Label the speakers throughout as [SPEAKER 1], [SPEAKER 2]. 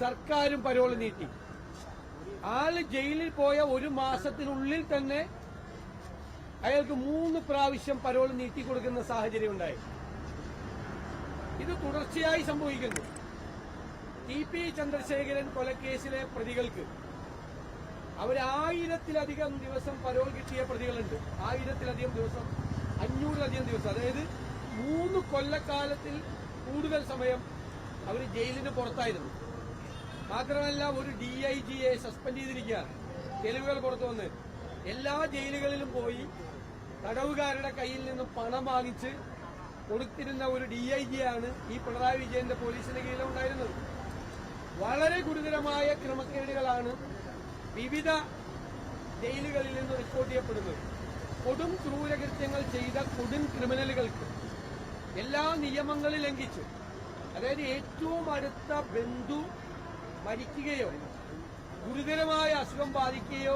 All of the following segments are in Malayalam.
[SPEAKER 1] സർക്കാരും പരോൾ നീട്ടി. ആൾ ജയിലിൽ പോയ ഒരു മാസത്തിനുള്ളിൽ തന്നെ അയാൾക്ക് മൂന്ന് പ്രാവശ്യം പരോൾ നീട്ടി കൊടുക്കുന്ന സാഹചര്യം ഉണ്ടായി. ഇത് തുടർച്ചയായി സംഭവിക്കുന്നു. ടി പി ചന്ദ്രശേഖരൻ കൊലക്കേസിലെ പ്രതികൾക്ക് അവരായിരത്തിലധികം ദിവസം പരോൾ കിട്ടിയ പ്രതികളുണ്ട്. ആയിരത്തിലധികം ദിവസം അഞ്ഞൂറിലധികം ദിവസം. അതായത് മൂന്ന് കൊല്ലക്കാലത്തിൽ കൂടുതൽ സമയം അവർ ജയിലിന് പുറത്തായിരുന്നു. മാത്രമല്ല ഒരു ഡി ഐ ജിയെ സസ്പെൻഡ് ചെയ്തിരിക്കുകയാണ്. തെളിവുകൾ പുറത്തു വന്ന്. എല്ലാ ജയിലുകളിലും പോയി തടവുകാരുടെ കയ്യിൽ നിന്ന് പണം വാങ്ങിച്ച് കൊടുത്തിരുന്ന ഒരു ഡി ഐ ജിയാണ് ഈ പിണറായി വിജയന്റെ പോലീസിന്റെ കീഴിലുണ്ടായിരുന്നത് വളരെ ഗുരുതരമായ ക്രമക്കേടുകളാണ് വിവിധ ജയിലുകളിൽ നിന്ന് റിപ്പോർട്ട് ചെയ്യപ്പെടുന്നത്. കൊടും ക്രൂരകൃത്യങ്ങൾ ചെയ്ത കൊടും ക്രിമിനലുകൾക്ക് എല്ലാ നിയമങ്ങളും ലംഘിച്ച്. അതായത് ഏറ്റവും അടുത്ത ബന്ധു മരിക്കുകയോ ഗുരുതരമായ അസുഖം ബാധിക്കുകയോ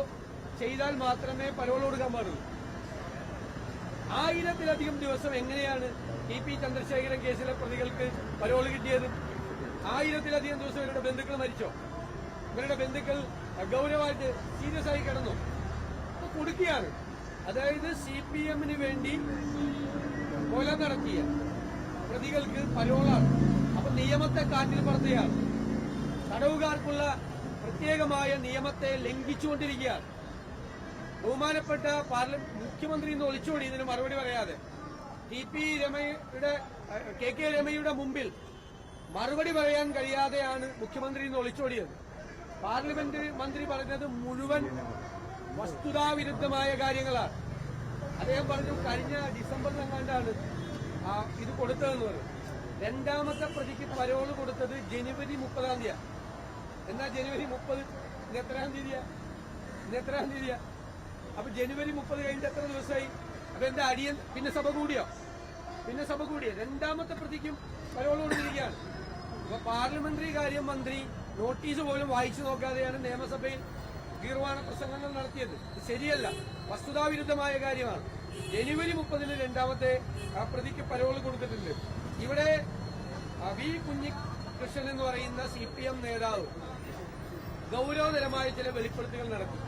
[SPEAKER 1] ചെയ്താൽ മാത്രമേ പരോൾ കൊടുക്കാൻ പാടുള്ളൂ. ആയിരത്തിലധികം ദിവസം എങ്ങനെയാണ് ടി പി ചന്ദ്രശേഖരൻ കേസിലെ പ്രതികൾക്ക് പരോൾ കിട്ടിയത്? ആയിരത്തിലധികം ദിവസം ഇവരുടെ ബന്ധുക്കൾ മരിച്ചോ? ഇവരുടെ ബന്ധുക്കൾ ഗൗരവമായിട്ട് സീരിയസ് ആയി കിടന്നു? കൊടുക്കുകയാണ്. അതായത് സി പി എമ്മിന് വേണ്ടി കൊല നടത്തിയ പ്രതികൾക്ക് പരോളാണ്. അപ്പൊ നിയമത്തെ കാറ്റിൽ പറത്തുകയാണ്. തടവുകാർക്കുള്ള പ്രത്യേകമായ നിയമത്തെ ലംഘിച്ചുകൊണ്ടിരിക്കുകയാണ്. ബഹുമാനപ്പെട്ട പാർലമെന്റ് മുഖ്യമന്ത്രി ഇന്ന് ഒളിച്ചോടി ഇതിന് മറുപടി പറയാതെ. ടി പി രമയുടെ കെ കെ രമയുടെ മുമ്പിൽ മറുപടി പറയാൻ കഴിയാതെയാണ് മുഖ്യമന്ത്രി ഇന്ന് ഒളിച്ചോടിയത്. പാർലമെന്റ് മന്ത്രി പറഞ്ഞത് മുഴുവൻ വസ്തുതാവിരുദ്ധമായ കാര്യങ്ങളാണ്. അദ്ദേഹം പറഞ്ഞു കഴിഞ്ഞ ഡിസംബർ ആ ഇത് കൊടുത്തതെന്ന് പറഞ്ഞു. രണ്ടാമത്തെ പ്രതിക്ക് പരോൾ കൊടുത്തത് ജനുവരി മുപ്പതാം തീയതി എന്നാ ജനുവരി മുപ്പത്? ഇന്ന് എത്രാം തീയതിയാ? ഇന്ന് എത്രാം തീയതിയാ? അപ്പൊ ജനുവരി മുപ്പത് കഴിഞ്ഞിട്ട് എത്ര ദിവസമായി? അപ്പൊ എന്താ അടിയൻ പിന്നെ സഭ കൂടിയോ? പിന്നെ സഭ കൂടിയോ? രണ്ടാമത്തെ പ്രതിക്കും പരോളം കൊണ്ടിരിക്കുകയാണ് അപ്പൊ പാർലമെന്ററി കാര്യം മന്ത്രി നോട്ടീസ് പോലും വായിച്ചു നോക്കാതെയാണ് നിയമസഭയിൽ ഗീർവാണ പ്രസംഗങ്ങൾ നടത്തിയത്. ശരിയല്ല. വസ്തുതാവിരുദ്ധമായ കാര്യമാണ്. ജനുവരി മുപ്പതിന് രണ്ടാമത്തെ പ്രതിക്ക് പരോൾ കൊടുത്തിട്ടുണ്ട്. ഇവിടെ വി കുഞ്ഞികൃഷ്ണൻ എന്ന് പറയുന്ന സി പി എം നേതാവ് ഗൗരവതരമായ ചില വെളിപ്പെടുത്തലുകൾ നടത്തി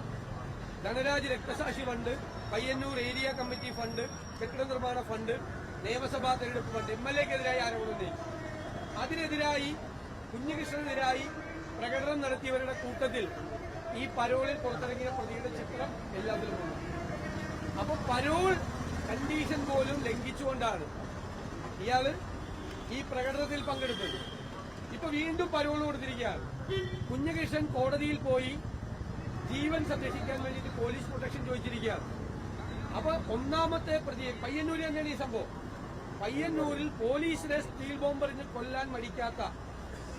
[SPEAKER 1] ധനരാജ് രക്തസാക്ഷി fund Payyanur area committee fund കെട്ടിട നിർമ്മാണ ഫണ്ട് നിയമസഭാ തെരഞ്ഞെടുപ്പ് ഫണ്ട് എം എൽ എക്കെതിരായി ആരോപണം ഉന്നയിച്ചു. അതിനെതിരായി കുഞ്ഞികൃഷ്ണനെതിരായി പ്രകടനം നടത്തിയവരുടെ കൂട്ടത്തിൽ ഈ പരോളിൽ പുറത്തിറങ്ങിയ പ്രതിയുടെ ചിത്രം എല്ലാത്തിലും ഉണ്ട്. അപ്പൊ പരോൾ കണ്ടീഷൻ പോലും ലംഘിച്ചുകൊണ്ടാണ് ഇയാൾ ഈ പ്രകടനത്തിൽ പങ്കെടുത്തത്. ഇപ്പൊ വീണ്ടും പരോൾ കൊടുത്തിരിക്കുകയാണ്. കുഞ്ഞകൃഷ്ണൻ കോടതിയിൽ പോയി ജീവൻ സംരക്ഷിക്കാൻ വേണ്ടിയിട്ട് പോലീസ് പ്രൊട്ടക്ഷൻ ചോദിച്ചിരിക്കുകയാണ്. അപ്പൊ ഒന്നാമത്തെ പ്രതി പയ്യന്നൂരിൽ തന്നെയാണ് ഈ സംഭവം. പയ്യന്നൂരിൽ പോലീസിനെ സ്റ്റീൽ ബോംബെറിഞ്ഞ് കൊല്ലാൻ മടിക്കാത്ത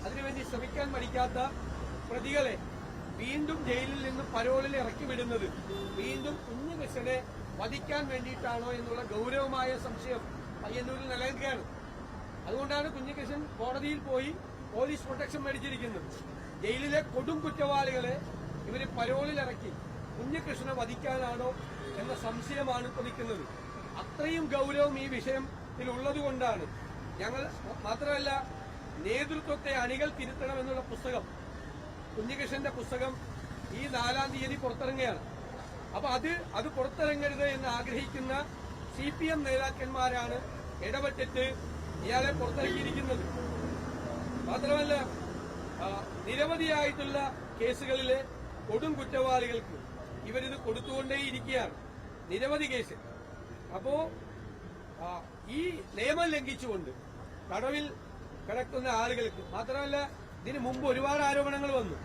[SPEAKER 1] അതിനുവേണ്ടി ശ്രമിക്കാൻ മടിക്കാത്ത പ്രതികളെ വീണ്ടും ജയിലിൽ നിന്ന് പരോളിൽ ഇറക്കി വിടുന്നത് വീണ്ടും കുഞ്ഞുകൃഷ്ണനെ വധിക്കാൻ വേണ്ടിയിട്ടാണോ എന്നുള്ള ഗൗരവമായ സംശയം പയ്യന്നൂരിൽ നിലനിൽക്കുകയാണ്. അതുകൊണ്ടാണ് കുഞ്ഞുകൃഷ്ണൻ കോടതിയിൽ പോയി പോലീസ് പ്രൊട്ടക്ഷൻ മേടിച്ചിരിക്കുന്നത്. ജയിലിലെ കൊടും കുറ്റവാളികളെ ഇവർ പരോളിലിറക്കി കുഞ്ഞികൃഷ്ണനെ വധിക്കാനാണോ എന്ന സംശയമാണ് നിൽക്കുന്നത്. അത്രയും ഗൗരവം ഈ വിഷയത്തിലുള്ളത് കൊണ്ടാണ്. ഞങ്ങൾ മാത്രമല്ല നേതൃത്വത്തെ അണികൾ തിരുത്തണം എന്നുള്ള പുസ്തകം കുഞ്ഞികൃഷ്ണന്റെ പുസ്തകം ഈ നാലാം തീയതി പുറത്തിറങ്ങുകയാണ്. അപ്പൊ അത് അത് പുറത്തിറങ്ങരുത് എന്ന് ആഗ്രഹിക്കുന്ന സി പി എം നേതാക്കന്മാരാണ് ഇടപെട്ടിട്ട് ഇയാളെ പുറത്തിറക്കിയിരിക്കുന്നത്. മാത്രമല്ല നിരവധിയായിട്ടുള്ള കേസുകളിലെ കൊടും കുറ്റവാളികൾക്ക് ഇവരിത് കൊടുത്തുകൊണ്ടേയിരിക്കുകയാണ് നിരവധി കേസ്. അപ്പോ ഈ നിയമം ലംഘിച്ചുകൊണ്ട് തടവിൽ കിടക്കുന്ന ആളുകൾക്ക് മാത്രമല്ല ഇതിനു മുമ്പ് ഒരുപാട് ആരോപണങ്ങൾ വന്നു.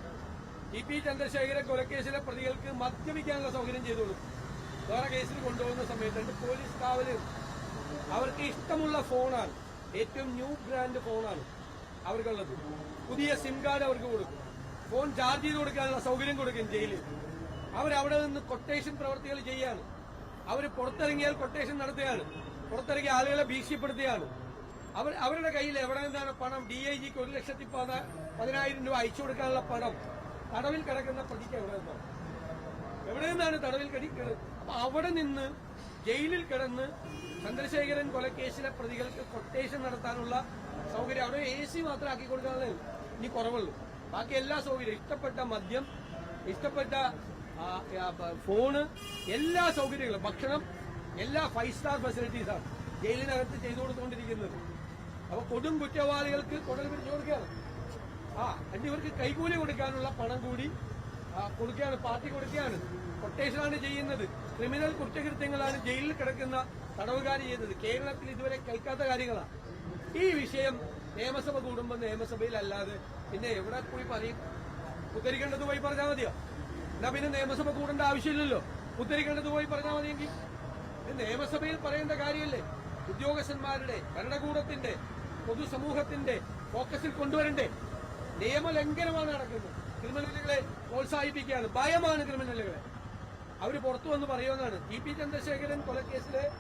[SPEAKER 1] ടി പി ചന്ദ്രശേഖര കൊലക്കേസിലെ പ്രതികൾക്ക് മദ്യപിക്കാനുള്ള സൗകര്യം ചെയ്തു കൊടുക്കും വേറെ കേസിൽ കൊണ്ടുപോകുന്ന സമയത്തുണ്ട് പോലീസ് കാവൽ. അവർക്ക് ഇഷ്ടമുള്ള ഫോണാണ്. ഏറ്റവും ന്യൂ ബ്രാൻഡ് ഫോണാണ് അവർക്കുള്ളത്. പുതിയ സിം കാർഡ് അവർക്ക് കൊടുക്കും. ഫോൺ ചാർജ് ചെയ്ത് കൊടുക്കാനുള്ള സൗകര്യം കൊടുക്കും ജയിലിൽ. അവരവിടെ നിന്ന് കൊട്ടേഷൻ പ്രവർത്തികൾ ചെയ്യാണ് അവർ പുറത്തിറങ്ങിയാൽ കൊട്ടേഷൻ നടത്തുകയാണ്. പുറത്തിറങ്ങിയ ആളുകളെ ഭീഷണിപ്പെടുത്തുകയാണ്. അവർ അവരുടെ കയ്യിൽ എവിടെ നിന്നാണ് പണം? ഡി ഐ ജിക്ക് ഒരു ലക്ഷത്തി പത- പതിനായിരം രൂപ അയച്ചു കൊടുക്കാനുള്ള പണം. തടവിൽ കിടക്കുന്ന പ്രതിക്ക് എവിടെ നിന്നാണ്? എവിടെ നിന്നാണ് തടവിൽ കിടക്കുന്നത് അപ്പൊ അവിടെ നിന്ന് ജയിലിൽ കിടന്ന് ചന്ദ്രശേഖരൻ കൊലക്കേസിലെ പ്രതികൾക്ക് കൊട്ടേഷൻ നടത്താനുള്ള സൗകര്യം. അവിടെ എ സി മാത്രം ആക്കി കൊടുക്കാതെ ഇനി കുറവുള്ളൂ. ബാക്കി എല്ലാ സൗകര്യവും ഇഷ്ടപ്പെട്ട മദ്യം ഇഷ്ടപ്പെട്ട ഫോണ് എല്ലാ സൗകര്യങ്ങളും. ഭക്ഷണം എല്ലാ ഫൈവ് സ്റ്റാർ ഫെസിലിറ്റീസാണ് ജയിലിനകത്ത് ചെയ്തു കൊടുത്തുകൊണ്ടിരിക്കുന്നത്. അപ്പൊ കൊടും കുറ്റവാളികൾക്ക് കുടൽ പിടിച്ചു കൊടുക്കുകയാണ്. ആ എന്നിട്ട് ഇവർക്ക് കൈകൂലി കൊടുക്കാനുള്ള പണം കൂടി കൊടുക്കുകയാണ് പാർട്ടി കൊടുക്കുകയാണ്. കൊട്ടേഷനാണ് ചെയ്യുന്നത്. ക്രിമിനൽ കുറ്റകൃത്യങ്ങളാണ് ജയിലിൽ കിടക്കുന്ന തടവുകാർ ചെയ്യുന്നത്. കേരളത്തിൽ ഇതുവരെ കേൾക്കാത്ത കാര്യങ്ങളാണ്. ഈ വിഷയം നിയമസഭ കൂടുമ്പോൾ നിയമസഭയിൽ അല്ലാതെ പിന്നെ എവിടെ പോയി പറയും? ഉദ്ധരിക്കേണ്ടത് പോയി പറഞ്ഞാൽ മതിയോ? എന്നാ പിന്നെ നിയമസഭ കൂടേണ്ട ആവശ്യമില്ലല്ലോ. ഉദ്ധരിക്കേണ്ടത് പോയി പറഞ്ഞാൽ മതിയെങ്കിൽ. നിയമസഭയിൽ പറയേണ്ട കാര്യമല്ലേ ഉദ്യോഗസ്ഥന്മാരുടെ ഭരണകൂടത്തിന്റെ പൊതുസമൂഹത്തിന്റെ ഫോക്കസിൽ കൊണ്ടുവരണ്ടേ? നിയമലംഘനമാണ് നടക്കുന്നത്. ക്രിമിനലുകളെ പ്രോത്സാഹിപ്പിക്കുകയാണ്. ഭയമാണ് ക്രിമിനലുകളെ. അവർ പുറത്തു വന്ന് പറയുമെന്നാണ് ടി പി ചന്ദ്രശേഖരൻ കൊലക്കേസിലെ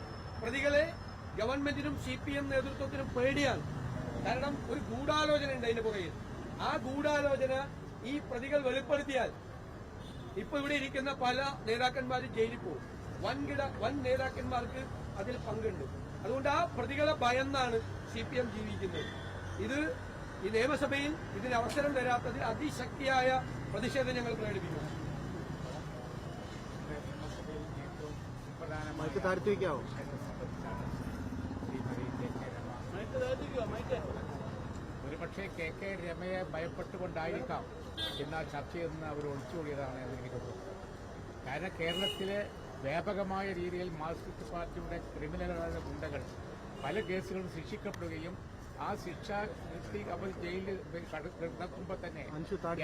[SPEAKER 1] പ്രതികളെ ഗവൺമെന്റിനും സി പി എം നേതൃത്വത്തിനും പേടിയാണ്. കാരണം ഒരു ഗൂഢാലോചന ഉണ്ട് അതിന്റെ പുറകിൽ. ആ ഗൂഢാലോചന ഈ പ്രതികൾ വെളിപ്പെടുത്തിയാൽ ഇപ്പൊ ഇവിടെ ഇരിക്കുന്ന പല നേതാക്കന്മാരും ജയിലിൽ പോകും. വൻകിട വൻ നേതാക്കന്മാർക്ക് അതിൽ പങ്കുണ്ട്. അതുകൊണ്ട് ആ പ്രതികളെ ഭയന്നാണ് സി പി എം ജീവിക്കുന്നത്. ഇത് ഈ നിയമസഭയിൽ ഇതിന് അവസരം തരാത്തതിൽ അതിശക്തിയായ പ്രതിഷേധം ഞങ്ങൾ പ്രകടിപ്പിക്കുന്നു.
[SPEAKER 2] നിയമസഭയിൽ ഏറ്റവും സുപ്രധാനമായ
[SPEAKER 3] മൈക്ക് താഴ്ത്തി വയ്ക്കാവോ
[SPEAKER 2] ശ്രീമതി കെ കെ രമ ഒരുപക്ഷെ കെ കെ രമയെ ഭയപ്പെട്ടുകൊണ്ടായിരിക്കാം ഇന്ന് ആ ചർച്ചയിൽ നിന്ന് അവർ ഒളിച്ചുകൂടിയതാണ് എന്ന് എനിക്ക് തോന്നുന്നു. കാരണം കേരളത്തിലെ വ്യാപകമായ രീതിയിൽ മാർക്സിസ്റ്റ് പാർട്ടിയുടെ ക്രിമിനലുകളുടെ ഗുണ്ടകൾ പല കേസുകളും ശിക്ഷിക്കപ്പെടുകയും ആ ശിക്ഷ നിർത്തി അവർ ജയിലിൽ കട- കിടക്കുമ്പോൾ തന്നെ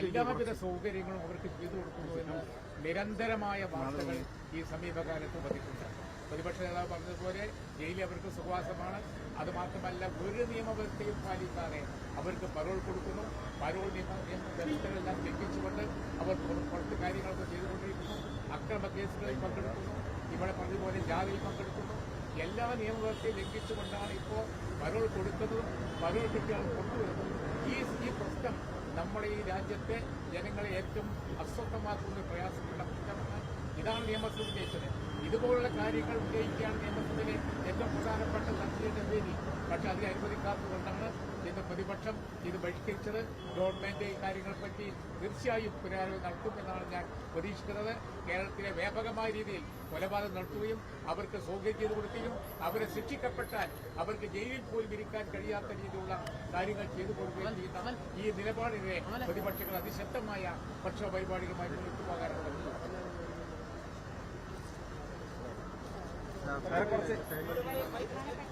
[SPEAKER 2] എല്ലാവിധ സൗകര്യങ്ങളും അവർക്ക് ചെയ്തു കൊടുക്കുന്നു എന്നും നിരന്തരമായ വാർത്തകൾ ഈ സമീപകാലത്ത് വന്നിട്ടുണ്ട്. പ്രതിപക്ഷ നേതാവ് പറഞ്ഞതുപോലെ ജയിലിൽ അവർക്ക് സുഖവാസമാണ്. അതുമാത്രമല്ല ഒരു നിയമവ്യവസ്ഥയും പാലിക്കാതെ അവർക്ക് പരോൾ കൊടുക്കുന്നു. പരോൾ നിയമ വ്യവസ്ഥകളെല്ലാം ലംഘിച്ചുകൊണ്ട് അവർ കുറച്ച് കാര്യങ്ങളൊക്കെ ചെയ്തുകൊണ്ടിരിക്കുന്നു. അക്രമ കേസുകളിൽ പങ്കെടുക്കുന്നു. ഇവിടെ പറഞ്ഞതുപോലെ ജാതിയിൽ പങ്കെടുക്കുന്നു. എല്ലാ നിയമവ്യവസ്ഥയും ലംഘിച്ചുകൊണ്ടാണ് ഇപ്പോൾ പരോൾ കൊടുക്കുന്നതും പരോൾ കിട്ടിയാൽ കൊണ്ടുവരുന്നതും. ഈ ഈ പ്രശ്നം നമ്മുടെ ഈ രാജ്യത്തെ ജനങ്ങളെ ഏറ്റവും അസ്വസ്ഥമാക്കുന്ന പ്രയാസമുള്ള പ്രശ്നമാണ്. ഇതാണ് നിയമസഭ ഉദ്ദേശിച്ചത് ഇതുപോലുള്ള കാര്യങ്ങൾ ഉന്നയിക്കുകയാണ് നിയമസഭയിലെ ഏറ്റവും പ്രധാനപ്പെട്ട ചർച്ചയുടെ വേദി പക്ഷെ അതിനെ അനുവദിക്കാത്തതുകൊണ്ടാണ് ഇന്ന് പ്രതിപക്ഷം ഇത് ബഹിഷ്കരിച്ചത്. ഗവൺമെന്റ് ഈ കാര്യങ്ങളെപ്പറ്റി തീർച്ചയായും പുനരാലോചന നടത്തുമെന്നാണ് ഞാൻ പ്രതീക്ഷിക്കുന്നത്. കേരളത്തിലെ വ്യാപകമായ രീതിയിൽ കൊലപാതകം നടത്തുകയും അവർക്ക് സൗകര്യം ചെയ്തു കൊടുക്കുകയും അവരെ ശിക്ഷിക്കപ്പെട്ടാൽ അവർക്ക് ജയിലിൽ പോലും ഇരിക്കാൻ കഴിയാത്ത രീതിയിലുള്ള കാര്യങ്ങൾ ചെയ്തു കൊടുക്കുകയും ചെയ്യുന്ന ഈ നിലപാടിനെ പ്രതിപക്ഷങ്ങൾ അതിശക്തമായ പക്ഷ പരിപാടികളുമായി മുന്നോട്ട് പോകാനുള്ളത്
[SPEAKER 3] വേറെ കുറച്ച്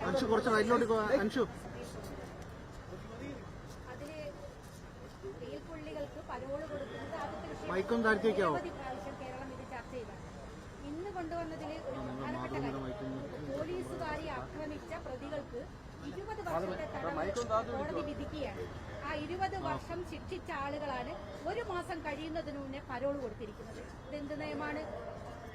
[SPEAKER 3] അൻഷു കുറച്ച് റൈറ്റിലോട്ട് പോവാ അൻഷു. മൈക്കും താഴ്ത്തി വെക്കാവോ?
[SPEAKER 4] ഇത് ഇന്ന് കൊണ്ടുവന്നതിൽ പോലീസുകാരെ ആക്രമിച്ച പ്രതികൾക്ക് ഇരുപത് വർഷത്തെ തടവ് കോടതി വിധിക്കുകയാണ്. ആ ഇരുപത് വർഷം ശിക്ഷിച്ച ആളുകളാണ് ഒരു മാസം കഴിയുന്നതിന് മുന്നേ പരോൾ കൊടുത്തിരിക്കുന്നത്. ഇതെന്ത് നയമാണ്?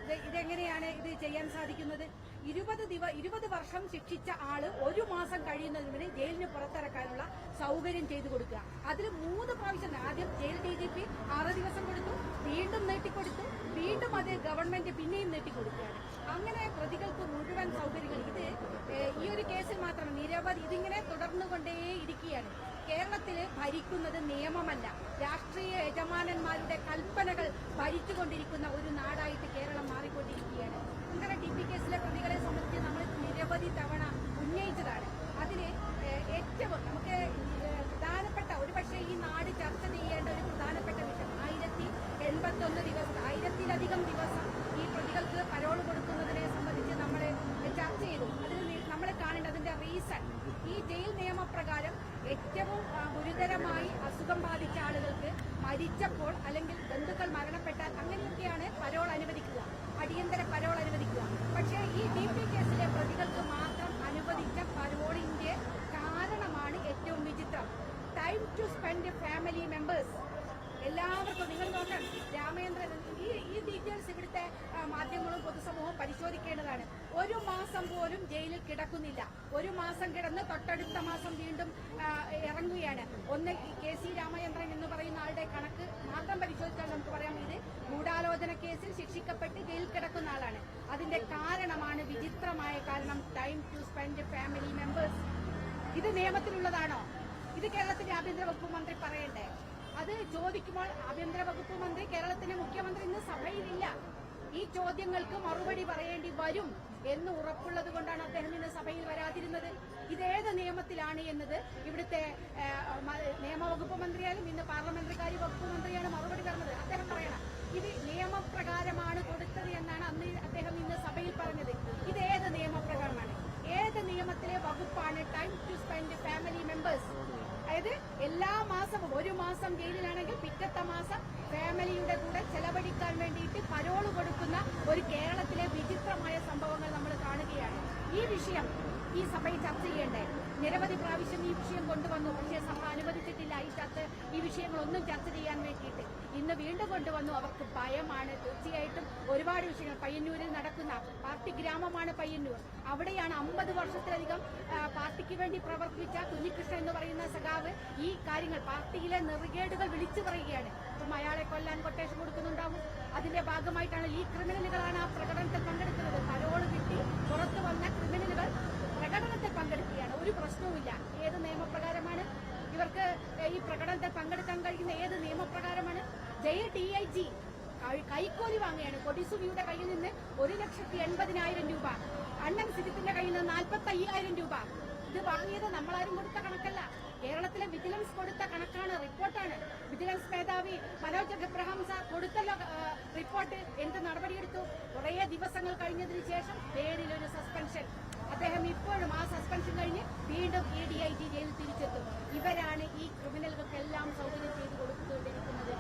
[SPEAKER 4] ഇത് ഇതെങ്ങനെയാണ് ഇത് ചെയ്യാൻ സാധിക്കുന്നത്? ഇരുപത് ദിവ ഇരുപത് വർഷം ശിക്ഷിച്ച ആൾ ഒരു മാസം കഴിയുന്നതിന് മുന്നേ ജയിലിന് പുറത്തിറക്കാനുള്ള സൗകര്യം ചെയ്തു കൊടുക്കുക. അതിൽ മൂന്ന് പ്രാവശ്യം ആദ്യം ജയിൽ ഡി ജി പി ആറ് ദിവസം കൊടുത്തു വീണ്ടും നീട്ടിക്കൊടുത്തു വീണ്ടും അത് ഗവൺമെന്റ് പിന്നെയും നീട്ടിക്കൊടുക്കുകയാണ്. അങ്ങനെ പ്രതികൾക്ക് മുഴുവൻ സൗകര്യങ്ങൾ ഇത് ഈ ഒരു കേസിൽ മാത്രം നിരവധി ഇതിങ്ങനെ തുടർന്നുകൊണ്ടേ ഇരിക്കുകയാണ്. കേരളത്തിൽ ഭരിക്കുന്നത് നിയമമല്ല. രാഷ്ട്രീയ യജമാനന്മാരുടെ കൽപ്പനകൾ ഭരിച്ചുകൊണ്ടിരിക്കുന്ന ഒരു നാടായിട്ട് കേരളം മാറിക്കൊണ്ടിരിക്കുകയാണ് അങ്ങനെ ടി പി കേസിലെ പ്രതികളെ സംബന്ധിച്ച് നമ്മൾ നിരവധി തവണ ഉന്നയിച്ചതാണ് അതിന് ഏഹ്, ഏറ്റവും നമുക്ക് ഏഹ്, പ്രധാനപ്പെട്ട ഒരു പക്ഷേ ഈ നാട് ചർച്ച ചെയ്യേണ്ട ഒരു പ്രധാനപ്പെട്ട വിഷയം ആയിരത്തി എൺപത്തൊന്ന് ദിവസം ആയിരത്തിലധികം ദിവസം ഈ പ്രതികൾക്ക് പരോൾ കൊടുക്കുന്നതിനെ സംബന്ധിച്ച് നമ്മൾ ചർച്ച ചെയ്തു അതിൽ നമ്മൾ കാണേണ്ടതിന്റെ റീസൺ ഈ ജയിൽ നിയമപ്രകാരം ഏറ്റവും ആ, ഗുരുതരമായി അസുഖം ബാധിച്ച ആളുകൾക്ക് മരിച്ചപ്പോൾ അല്ലെങ്കിൽ ബന്ധുക്കൾ മരണപ്പെട്ടാൽ അങ്ങനെയൊക്കെയാണ് പരോൾ അനുവദിക്കുക അടിയന്തര പരോൾ അനുവദിക്കുക പക്ഷേ ഈ ഡി പി കേസിലെ പ്രതികൾക്ക് മാത്രം അനുവദിച്ച പരോളിന്റെ കാരണമാണ് ഏറ്റവും വിചിത്രം time to spend family members എല്ലാവർക്കും നിങ്ങൾ നോക്കണം രാമേന്ദ്രൻ ഈ ഈ ഡീറ്റെയിൽസ് ഇവിടുത്തെ ആ, മാധ്യമങ്ങളും പൊതുസമൂഹവും പരിശോധിക്കേണ്ടതാണ് ഒരു മാസം പോലും ജയിലിൽ കിടക്കുന്നില്ല. ഒരു മാസം കിടന്ന് തൊട്ടടുത്ത മാസം വീണ്ടും ഇറങ്ങുകയാണ്. ഒന്ന് കെ സി രാമചന്ദ്രൻ എന്ന് പറയുന്ന ആളുടെ കണക്ക് മാത്രം പരിശോധിച്ചാൽ നമുക്ക് പറയാം ഇത് ഗൂഢാലോചന കേസിൽ ശിക്ഷിക്കപ്പെട്ട് ജയിൽ കിടക്കുന്ന ആളാണ്. അതിന്റെ കാരണമാണ് വിചിത്രമായ കാരണം time to spend family members ഇത് നിയമത്തിലുള്ളതാണോ? ഇത് കേരളത്തിന്റെ ആഭ്യന്തര വകുപ്പ് മന്ത്രി പറയണ്ടേ? അത് ചോദിക്കുമ്പോൾ ആഭ്യന്തര വകുപ്പ് മന്ത്രി കേരളത്തിന്റെ മുഖ്യമന്ത്രി ഇന്ന് സഭയിലില്ല. ഈ ചോദ്യങ്ങൾക്ക് മറുപടി പറയേണ്ടി വരും. എന്ന് ഉറപ്പുള്ളത് കൊണ്ടാണ് അദ്ദേഹം ഇന്ന് സഭയിൽ വരാതിരുന്നത്. ഇതേത് നിയമത്തിലാണ് എന്നത് ഇവിടുത്തെ നിയമവകുപ്പ് മന്ത്രിയാലും ഇന്ന് പാർലമെന്ററി കാര്യ വകുപ്പ് മന്ത്രിയാണ് മറുപടി പറഞ്ഞത് അദ്ദേഹം പറയണം. ഇത് നിയമപ്രകാരമാണ് കൊടുത്തത് എന്നാണ് അന്ന് അദ്ദേഹം ഇന്ന് സഭയിൽ പറഞ്ഞത്. ഇത് ഏത് നിയമപ്രകാരമാണ്? ഏത് നിയമത്തിലെ വകുപ്പാണ് time to spend family members? അതായത് എല്ലാ മാസം ഒരു മാസം ജയിലിലാണെങ്കിൽ പിറ്റത്തെ മാസം ഫാമിലിയുടെ കൂടെ ചെലവഴിക്കാൻ വേണ്ടിയിട്ട് പരോൾ കൊടുക്കുന്ന ഒരു കേരളത്തിലെ വിചിത്രമായ സംഭവങ്ങൾ നമ്മൾ കാണുകയാണ്. ഈ വിഷയം ഈ സഭയിൽ ചർച്ച ചെയ്യണ്ടേ? നിരവധി പ്രാവശ്യം ഈ വിഷയം കൊണ്ടുവന്നു. പക്ഷേ സഭ അനുവദിച്ചിട്ടില്ല. ഈ ചർച്ച ഈ വിഷയങ്ങളൊന്നും ചർച്ച ചെയ്യാൻ വേണ്ടിയിട്ട്. ഇന്ന് വീണ്ടും കൊണ്ടുവന്നു. അവർക്ക് ഭയമാണ്. തീർച്ചയായിട്ടും ഒരുപാട് വിഷയങ്ങൾ. പയ്യന്നൂരിൽ നടക്കുന്ന പാർട്ടി ഗ്രാമമാണ് പയ്യന്നൂർ. അവിടെയാണ് അമ്പത് വർഷത്തിലധികം പാർട്ടിക്ക് വേണ്ടി പ്രവർത്തിച്ച കുഞ്ഞികൃഷ്ണൻ എന്ന് പറയുന്ന സഖാവ് ഈ കാര്യങ്ങൾ പാർട്ടിയിലെ നെറുകേടുകൾ വിളിച്ചു പറയുകയാണ്. ഇപ്പം അയാളെ കൊല്ലാൻ കൊട്ടേഷൻ കൊടുക്കുന്നുണ്ടാവും. അതിന്റെ ഭാഗമായിട്ടാണ് ഈ ക്രിമിനലുകളാണ് ആ പ്രകടനത്തിൽ പങ്കെടുക്കുന്നത്. പരോൾ കിട്ടി പുറത്തു വന്ന ക്രിമിനലുകൾ പ്രകടനത്തിൽ പങ്കെടുക്കുകയാണ്. ഒരു പ്രശ്നവുമില്ല. ഏത് നിയമപ്രകാരമാണ്? ഇവർക്ക് ഈ പ്രകടനത്തിൽ പങ്കെടുക്കാൻ കഴിയുന്ന ഏത് നിയമപ്രകാരമാണ്? ജയ ഡി ഐ ജി കൈക്കൂലി വാങ്ങുകയാണ്. കൊടിസുനിയുടെ കയ്യിൽ നിന്ന് ഒരു ലക്ഷത്തി എൺപതിനായിരം രൂപ. അണ്ണൻ സിജിത്തിന്റെ കയ്യിൽ നിന്ന് നാൽപ്പത്തി അയ്യായിരം രൂപ. ഇത് വാങ്ങിയത് നമ്മളാരും കൊടുത്ത കണക്കല്ല. കേരളത്തിലെ വിജിലൻസ് കൊടുത്ത കണക്കാണ് റിപ്പോർട്ടാണ്. വിജിലൻസ് മേധാവി മനോജ് എബ്രഹാം സാർ കൊടുത്തല്ലോ റിപ്പോർട്ട്. എന്ത് നടപടിയെടുത്തു? കുറേ ദിവസങ്ങൾ കഴിഞ്ഞതിന് ശേഷം പേരിലൊരു സസ്പെൻഷൻ. അദ്ദേഹം ഇപ്പോഴും ആ സസ്പെൻഷൻ കഴിഞ്ഞ് വീണ്ടും ഇ ഡി ഐ ജി ജയിലിൽ തിരിച്ചെത്തും. ഇവരാണ് ഈ ക്രിമിനലുകൾക്കെല്ലാം സൗകര്യം ചെയ്തു കൊടുത്തുകൊണ്ടിരിക്കുന്നത്.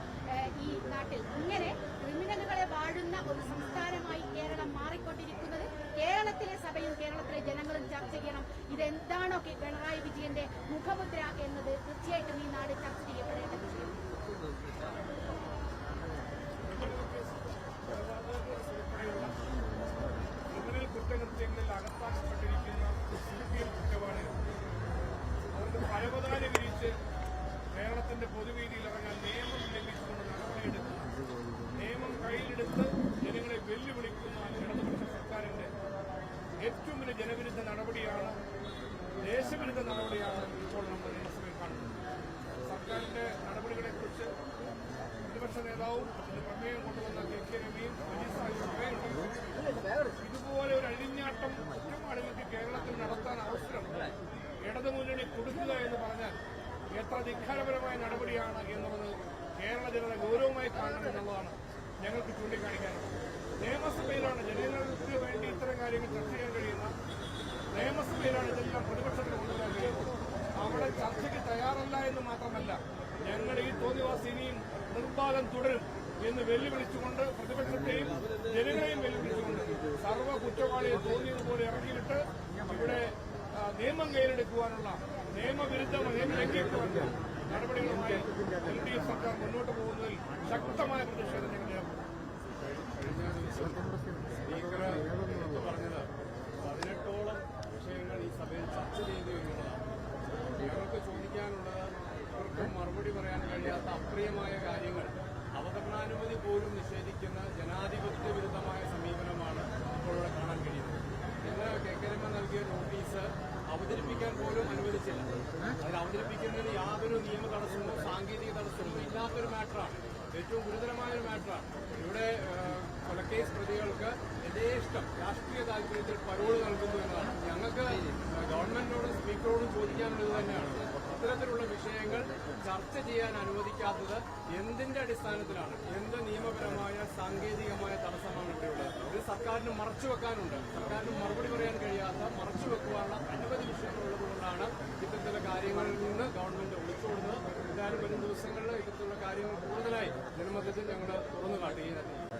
[SPEAKER 4] ഈ നാട്ടിൽ ഇങ്ങനെ ക്രിമിനലുകളെ വാഴുന്ന ഒരു സംസ്ഥാനമായി കേരളം മാറിക്കൊണ്ടിരിക്കുന്നത്. കേരളത്തിലെ സഭയും കേരളത്തിലെ ജനങ്ങളും ചർച്ച ചെയ്യണം. ഇതെന്താണോ പിണറായി വിജയന്റെ മുഖമുദ്ര എന്നത് തീർച്ചയായിട്ടും ഈ നാട് ചർച്ച ചെയ്യപ്പെടേണ്ട വിഷയം
[SPEAKER 5] ക്രിമിനൽ നിയമം ജനങ്ങളെ വെല്ലുവിളിക്കുന്ന ഇടതുപക്ഷ സർക്കാരിന്റെ ഏറ്റവും വലിയ ജനവിരുദ്ധ നടപടിയാണ് ദേശവിരുദ്ധ നടപടിയാണ് ഇപ്പോൾ നമ്മൾ നിയമസഭയിൽ കാണുന്നത്. സർക്കാരിന്റെ നടപടികളെക്കുറിച്ച് പ്രതിപക്ഷ നേതാവും അതിന്റെ പ്രമേയം കൊണ്ടുവന്ന കെ കെ രമയും വലിയ പറയുന്നുണ്ട് ഇതുപോലെ ഒരു അഴിഞ്ഞാട്ടം കുറ്റവാളികൾക്ക് കേരളത്തിൽ നടത്താൻ അവസരം ഇടതുമുന്നണി കൊടുക്കുക എന്ന് പറഞ്ഞാൽ എത്ര ധിക്കാരപരമായ നടപടിയാണ് എന്നുള്ളത് കേരള ജനത ഗൗരവമായി കാണണം എന്നുള്ളതാണ് ഞങ്ങൾക്ക് ചൂണ്ടിക്കാണിക്കാനുണ്ട് നിയമസഭയിലാണ് ജനങ്ങൾക്ക് വേണ്ടി ഇത്തരം കാര്യങ്ങൾ ചർച്ച ചെയ്യാൻ കഴിയുന്ന നിയമസഭയിലാണ് ഇതെല്ലാം പ്രതിപക്ഷത്തിന് കൊണ്ടുവരാൻ കഴിയുന്നത്. അവിടെ ചർച്ചയ്ക്ക് തയ്യാറല്ല എന്ന് മാത്രമല്ല ഞങ്ങൾ ഈ തോന്നിവാസി ഇനിയും നിർബാധം തുടരും എന്ന് വെല്ലുവിളിച്ചുകൊണ്ട് പ്രതിപക്ഷത്തെയും ജനങ്ങളെയും വെല്ലുവിളിച്ചുകൊണ്ട് സർവ കുറ്റവാളിയെ തോന്നിയതുപോലെ ഇറങ്ങിയിട്ട് ഇവിടെ നിയമം കയ്യിലെടുക്കുവാനുള്ള നിയമവിരുദ്ധ നിയമം ലംഘിക്കുവാനുള്ള നടപടികളുമായി എൽ സർക്കാർ മുന്നോട്ട് പോകുന്നതിൽ ശക്തമായ പ്രതിഷേധം ഞങ്ങൾ
[SPEAKER 6] എടുത്തു പറഞ്ഞത് പതിനെട്ടോളം വിഷയങ്ങൾ ഈ സഭയിൽ ചർച്ച ചെയ്തു എന്നുള്ളതാണ് മറുപടി പറയാൻ കഴിയാത്ത അപ്രിയമായ കാര്യങ്ങൾ അവതരണാനുമതി പോലും നിഷേധിക്കുന്ന ജനാധിപത്യ വിരുദ്ധമായ സമീപനമാണ് ഇപ്പോൾ കാണാൻ കഴിയുന്നത് ഇന്ന് കെ നൽകിയ നോട്ടീസ് അവതരിപ്പിക്കാൻ പോലും അനുവദിച്ചില്ല. അതിൽ അവതരിപ്പിക്കുന്നതിന് നിയമ തടസ്സമോ സാങ്കേതിക തടസ്സമോ ഇല്ലാത്തൊരു മാറ്ററാണ് ഏറ്റവും ഗുരുതരമായ ഒരു മാറ്ററാണ് ഇവിടെ കൊലക്കേസ് പ്രതികൾക്ക് യഥേഷ്ടം രാഷ്ട്രീയ താല്പര്യത്തിൽ പരോൾ നൽകുന്നു എന്നാണ്. ഞങ്ങൾക്ക് ഗവൺമെന്റിനോടും സ്പീക്കറോടും ചോദിക്കാനുള്ളത് തന്നെയാണ്. ഇത്തരത്തിലുള്ള വിഷയങ്ങൾ ചർച്ച ചെയ്യാൻ അനുവദിക്കാത്തത് എന്തിന്റെ അടിസ്ഥാനത്തിലാണ്? എന്ത് നിയമപരമായ സാങ്കേതികമായ തടസ്സമാണ്? സർക്കാരിന് മറച്ചു വെക്കാനുണ്ട്. സർക്കാരിന് മറുപടി പറയാൻ കഴിയാത്ത മറച്ചു വെക്കുവാനുള്ള അനവധി വിഷയങ്ങളുള്ളതുകൊണ്ടാണ് ഇത്തരത്തിലുള്ള കാര്യങ്ങളിൽ നിന്ന് ഗവൺമെന്റ് ഒളിച്ചോടുന്നത്. എന്തായാലും വരും ദിവസങ്ങളിൽ ഇത്തരത്തിലുള്ള കാര്യങ്ങൾ കൂടുതലായി ജനമധ്യത്തിൽ ഞങ്ങൾ തുറന്നു കാട്ടുകയും
[SPEAKER 3] ആഷിക്കേ